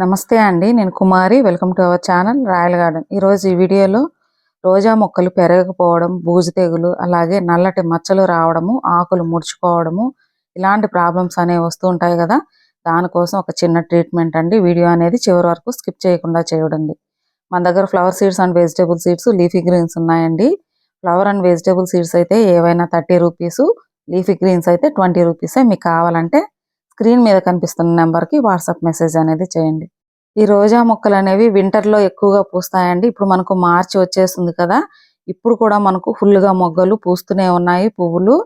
నమస్తే అండి నేను Kumari welcome to our channel royal garden. ఈరోజు ఈ వీడియోలో రోజా మొక్కలు పెరగకపోవడం బూజు తెగులు అలాగే నల్లటి మచ్చలు రావడము ఆకులు ముడుచుకోవడము ఇలాంటి ప్రాబ్లమ్స్ అనేవి వస్తూ ఉంటాయి కదా. దానికోసం ఒక చిన్న ట్రీట్మెంట్ అండి. వీడియో అనేది చివరి వరకు స్కిప్ చేయకుండా చేయడండి మన దగ్గర flower seeds and vegetable seeds leafy greens ఉన్నాయండి. ఫ్లవర్ అండ్ వెజిటేబుల్ సీడ్స్ అయితే ఏవైనా థర్టీ రూపీస్ లీఫీ గ్రీన్స్ అయితే ట్వంటీ రూపీసే. మీకు కావాలంటే స్క్రీన్ మీద కనిపిస్తున్న నెంబర్కి వాట్సాప్ మెసేజ్ అనేది చేయండి. ఈ రోజా మొక్కలు అనేవి వింటర్లో ఎక్కువగా పూస్తాయండి. ఇప్పుడు మనకు మార్చి వచ్చేస్తుంది కదా ఇప్పుడు కూడా మనకు ఫుల్గా మొగ్గలు పూస్తూనే ఉన్నాయి. పువ్వులు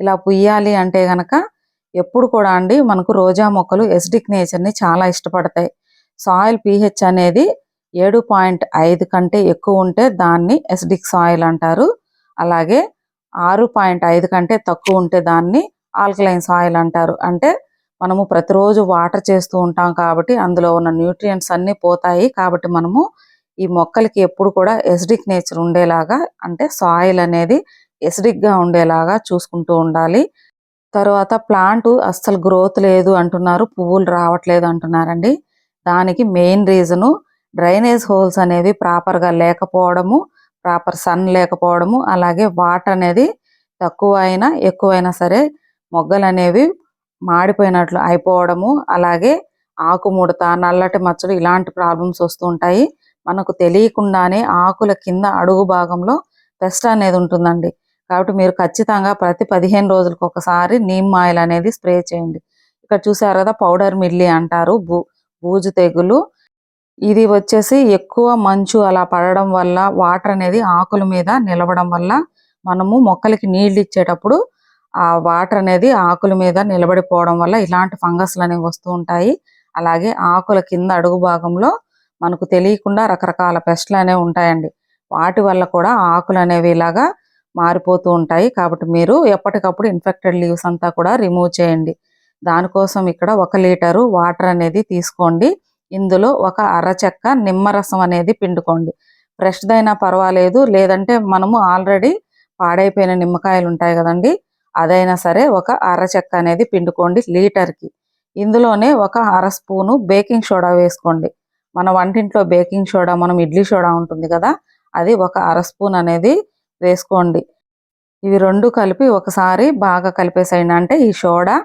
ఇలా పుయ్యాలి అంటే గనక ఎప్పుడు కూడా అండి మనకు రోజా మొక్కలు ఎసిడిక్ నేచర్ని చాలా ఇష్టపడతాయి. సాయిల్ పీహెచ్ అనేది ఏడు పాయింట్ ఐదు కంటే ఎక్కువ ఉంటే దాన్ని ఎసిడిక్ సాయిల్ అంటారు. అలాగే ఆరు పాయింట్ ఐదు కంటే తక్కువ ఉంటే దాన్ని ఆల్కలైన్ సాయిల్ అంటారు. అంటే మనము ప్రతిరోజు వాటర్ చేస్తూ ఉంటాం కాబట్టి అందులో ఉన్న న్యూట్రియంట్స్ అన్నీ పోతాయి కాబట్టి మనము ఈ మొక్కలకి ఎప్పుడు కూడా ఎసిడిక్ నేచర్ ఉండేలాగా అంటే సాయిల్ అనేది ఎసిడిక్గా ఉండేలాగా చూసుకుంటూ ఉండాలి. తర్వాత ప్లాంట్ అస్సలు గ్రోత్ లేదు అంటున్నారు పువ్వులు రావట్లేదు అంటున్నారండి. దానికి మెయిన్ రీజను డ్రైనేజ్ హోల్స్ అనేవి ప్రాపర్గా లేకపోవడము ప్రాపర్ సన్ లేకపోవడము అలాగే వాటర్ అనేది తక్కువ అయినా ఎక్కువైనా సరే మొగ్గలు అనేవి మాడిపోయినట్లు అయిపోవడము అలాగే ఆకుముడత నల్లటి మచ్చలు ఇలాంటి ప్రాబ్లమ్స్ వస్తూ ఉంటాయి. మనకు తెలియకుండానే ఆకుల కింద అడుగు భాగంలో పెస్ట్ అనేది ఉంటుందండి. కాబట్టి మీరు ఖచ్చితంగా ప్రతి పదిహేను రోజులకు ఒకసారి నీమ్ ఆయిల్ అనేది స్ప్రే చేయండి. ఇక్కడ చూసారు కదా పౌడర్ మిల్లి అంటారు బూ బూజు తెగులు. ఇది వచ్చేసి ఎక్కువ మంచు అలా పడడం వల్ల వాటర్ అనేది ఆకుల మీద నిలవడం వల్ల మనము మొక్కలకి నీళ్ళు ఇచ్చేటప్పుడు ఆ వాటర్ అనేది ఆకుల మీద నిలబడిపోవడం వల్ల ఇలాంటి ఫంగస్లు అనేవి వస్తూ ఉంటాయి. అలాగే ఆకుల కింద అడుగు భాగంలో మనకు తెలియకుండా రకరకాల పెస్ట్లు అనేవి ఉంటాయండి. వాటి వల్ల కూడా ఆకులు అనేవి ఇలాగా మారిపోతూ ఉంటాయి. కాబట్టి మీరు ఎప్పటికప్పుడు ఇన్ఫెక్టెడ్ లీవ్స్ అంతా కూడా రిమూవ్ చేయండి. దానికోసం ఇక్కడ ఒక లీటరు వాటర్ అనేది తీసుకోండి. ఇందులో ఒక అరచెక్క నిమ్మరసం అనేది పిండుకోండి. ఫ్రెష్దైనా పర్వాలేదు. లేదంటే మనము ఆల్రెడీ పాడైపోయిన నిమ్మకాయలు ఉంటాయి కదండి. అదైనా సరే ఒక అర చెక్క అనేది పిండుకోండి లీటర్కి. ఇందులోనే ఒక అర స్పూను బేకింగ్ సోడా వేసుకోండి. మన వంటింట్లో బేకింగ్ సోడా మనం ఇడ్లీ సోడా ఉంటుంది కదా అది ఒక అర స్పూన్ అనేది వేసుకోండి. ఇవి రెండు కలిపి ఒకసారి బాగా కలిపేసేయండి. అంటే ఈ సోడా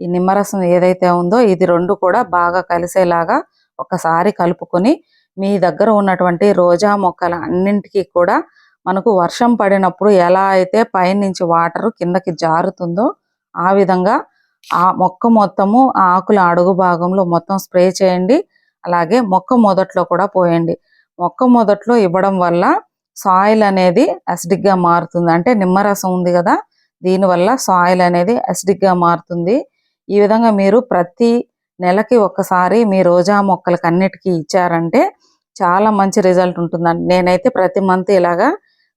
ఈ నిమ్మరసం ఏదైతే ఉందో ఇది రెండు కూడా బాగా కలిసేలాగా ఒకసారి కలుపుకొని మీ దగ్గర ఉన్నటువంటి రోజా మొక్కల అన్నింటికి కూడా మనకు వర్షం పడినప్పుడు ఎలా అయితే పైనుంచి వాటర్ కిందకి జారుతుందో ఆ విధంగా ఆ మొక్క మొత్తము ఆకుల అడుగు భాగంలో మొత్తం స్ప్రే చేయండి. అలాగే మొక్క మొదట్లో కూడా పోయండి. మొక్క మొదట్లో ఇవ్వడం వల్ల సాయిల్ అనేది గా మారుతుంది. అంటే నిమ్మరసం ఉంది కదా దీనివల్ల సాయిల్ అనేది అసిడిక్గా మారుతుంది. ఈ విధంగా మీరు ప్రతి నెలకి ఒక్కసారి మీ రోజా మొక్కలకి అన్నిటికీ ఇచ్చారంటే చాలా మంచి రిజల్ట్ ఉంటుందండి. నేనైతే ప్రతి మంత్ ఇలాగా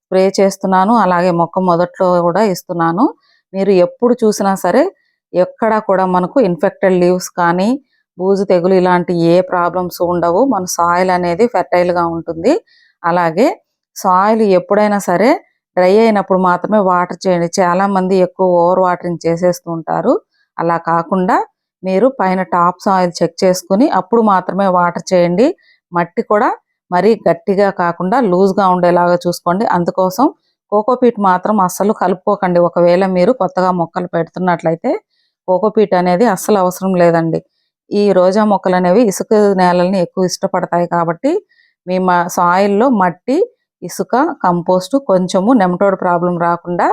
స్ప్రే చేస్తున్నాను అలాగే మొక్క మొదట్లో కూడా ఇస్తున్నాను. మీరు ఎప్పుడు చూసినా సరే ఎక్కడ కూడా మనకు ఇన్ఫెక్టెడ్ లీవ్స్ కానీ బూజు తెగులు ఇలాంటి ఏ ప్రాబ్లమ్స్ ఉండవు. మన సాయిల్ అనేది ఫెర్టైల్గా ఉంటుంది. అలాగే సాయిల్ ఎప్పుడైనా సరే డ్రై అయినప్పుడు మాత్రమే వాటర్ చేయండి. చాలామంది ఎక్కువ ఓవర్ వాటరింగ్ చేసేస్తూ ఉంటారు. అలా కాకుండా మీరు పైన టాప్ సాయిల్ చెక్ చేసుకుని అప్పుడు మాత్రమే వాటర్ చేయండి. మట్టి కూడా మరీ గట్టిగా కాకుండా లూజ్గా ఉండేలాగా చూసుకోండి. అందుకోసం కోకోపీట్ మాత్రం అస్సలు కలుపుకోకండి. ఒకవేళ మీరు కొత్తగా మొక్కలు పెడుతున్నట్లయితే కోకోపీట్ అనేది అస్సలు అవసరం లేదండి. ఈ రోజా మొక్కలు అనేవి ఇసుక నేలల్ని ఎక్కువ ఇష్టపడతాయి కాబట్టి మీ మా సాయిల్లో మట్టి ఇసుక కంపోస్ట్ కొంచెము నెమటోడ్ ప్రాబ్లం రాకుండా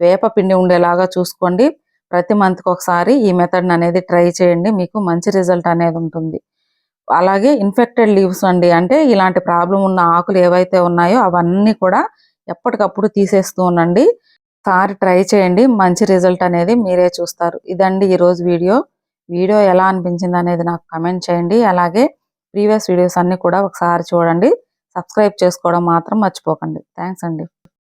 వేప పిండి ఉండేలాగా చూసుకోండి. ప్రతి మంత్కి ఒకసారి ఈ మెథడ్ని అనేది ట్రై చేయండి. మీకు మంచి రిజల్ట్ అనేది ఉంటుంది. అలాగే ఇన్ఫెక్టెడ్ లీవ్స్ అండి. అంటే ఇలాంటి ప్రాబ్లం ఉన్న ఆకులు ఏవైతే ఉన్నాయో అవన్నీ కూడా ఎప్పటికప్పుడు తీసేస్తూ ఉండండి సారి ట్రై చేయండి. మంచి రిజల్ట్ అనేది మీరే చూస్తారు. ఇదండి ఈరోజు వీడియో. వీడియో ఎలా అనిపించింది అనేది నాకు కమెంట్ చేయండి. అలాగే ప్రీవియస్ వీడియోస్ అన్ని కూడా ఒకసారి చూడండి. సబ్స్క్రైబ్ చేసుకోవడం మాత్రం మర్చిపోకండి. థ్యాంక్స్ అండి.